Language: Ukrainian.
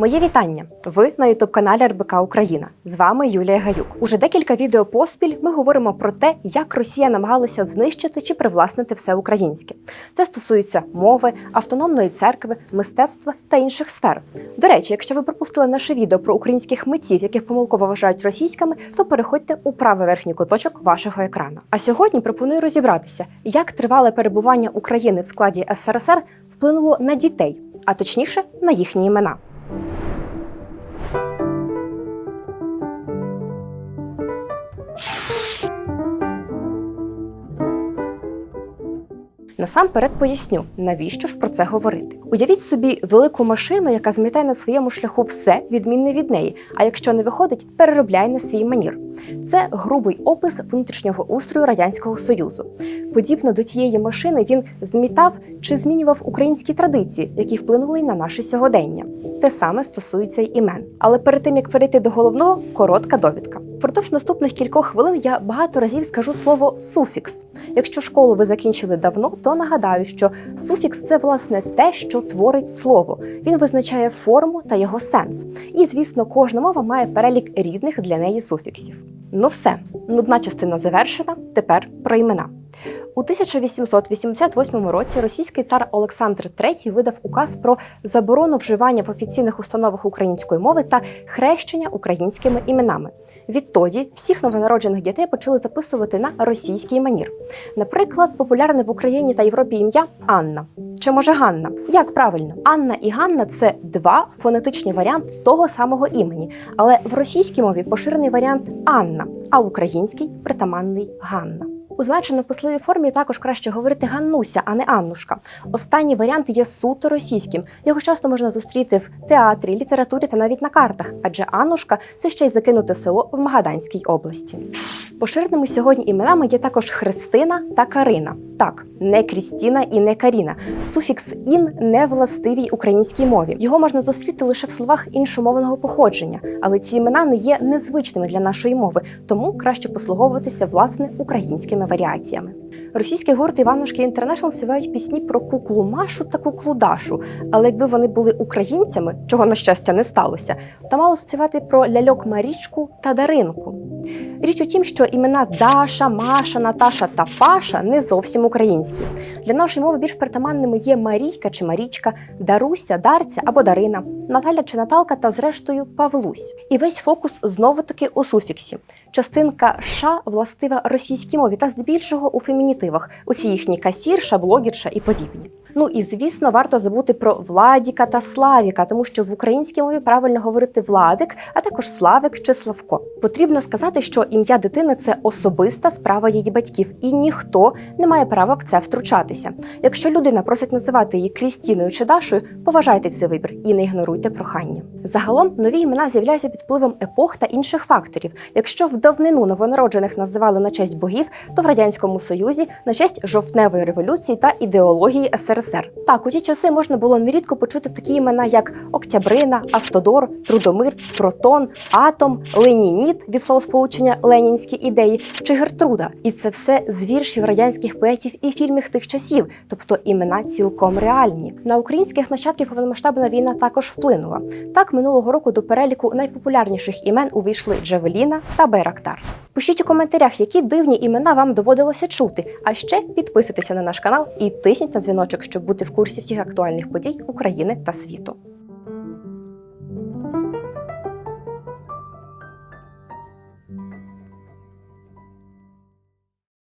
Моє вітання! Ви на ютуб-каналі РБК Україна. З вами Юлія Гаюк. Уже декілька відео поспіль ми говоримо про те, як Росія намагалася знищити чи привласнити все українське. Це стосується мови, автономної церкви, мистецтва та інших сфер. До речі, якщо ви пропустили наше відео про українських митців, яких помилково вважають російськими, то переходьте у правий верхній куточок вашого екрану. А сьогодні пропоную розібратися, як тривале перебування України в складі СРСР вплинуло на дітей, а точніше на їхні імена. Насамперед поясню, навіщо ж про це говорити. Уявіть собі велику машину, яка змітає на своєму шляху все відмінне від неї. А якщо не виходить, переробляє на свій манір. Це грубий опис внутрішнього устрою радянського союзу. Подібно до тієї машини він змітав чи змінював українські традиції, які вплинули на наше сьогодення. Те саме стосується й імен. Але перед тим як перейти до головного, коротка довідка. Впродовж наступних кількох хвилин я багато разів скажу слово суфікс. Якщо школу ви закінчили давно, то нагадаю, що суфікс це власне те, що творить слово. Він визначає форму та його сенс. І, звісно, кожна мова має перелік рідних для неї суфіксів. Ну все, нудна частина завершена. Тепер про імена. У 1888 році російський цар Олександр III видав указ про заборону вживання в офіційних установах української мови та хрещення українськими іменами. Відтоді всіх новонароджених дітей почали записувати на російський манір. Наприклад, популярне в Україні та Європі ім'я Анна. Чи може Ганна? Як правильно? Анна і Ганна це два фонетичні варіанти того самого імені, але в російській мові поширений варіант Анна, а в українській притаманний Ганна. У зменшено посливій формі також краще говорити Ганнуся, а не Аннушка. Останній варіант є суто російським. Його часто можна зустріти в театрі, літературі та навіть на картах, адже Аннушка це ще й закинуте село в Магаданській області. Поширеними сьогодні іменами є також Христина та Карина. Так, не Крістіна і не Каріна. Суфікс ін не властивій українській мові. Його можна зустріти лише в словах іншомовного походження, але ці імена не є незвичними для нашої мови, тому краще послуговуватися власне українськими варіаціями. Російський гурт Іванушки Інтернешнл співають пісні про куклу Машу та куклу Дашу. Але якби вони були українцями, чого на щастя не сталося, то мало співати про ляльок Марічку та Даринку. Річ у тім, що імена Даша, Маша, Наташа та Паша не зовсім українські. Для нашої мови більш притаманними є Марійка чи Марічка, Даруся, Дарця або Дарина, Наталя чи Наталка та, зрештою, Павлусь. І весь фокус знову таки у суфіксі. Частинка ша властива російській мові та здебільшого у фемінітивах. Усі їхні касірша, блогерша і подібні. Ну і звісно, варто забути про Владіка та Славіка, тому що в українській мові правильно говорити Владик, а також Славик чи Славко. Потрібно сказати, що ім'я дитини це особиста справа її батьків, і ніхто не має права в це втручатися. Якщо людина просить називати її Крістіною чи Дашою, поважайте цей вибір і не ігноруйте прохання. Загалом нові імена з'являються під впливом епох та інших факторів. Якщо в давнину новонароджених називали на честь богів, то в радянському союзі на честь жовтневої революції та ідеології СРСР. Так, у ті часи можна було нерідко почути такі імена, як Октябрина, Автодор, Трудомир, Протон, Атом, Ленініт від словосполучення Ленінські ідеї чи Гертруда. І це все з віршів радянських поетів і фільмів тих часів, тобто імена цілком реальні. На українських нащадків повномасштабна війна також вплинула. Так минулого року до переліку найпопулярніших імен увійшли Джавеліна та Байрактар. Пишіть у коментарях, які дивні імена вам доводилося чути. А ще підписуйтеся на наш канал і тисніть на дзвіночок, щоб бути в курсі всіх актуальних подій України та світу.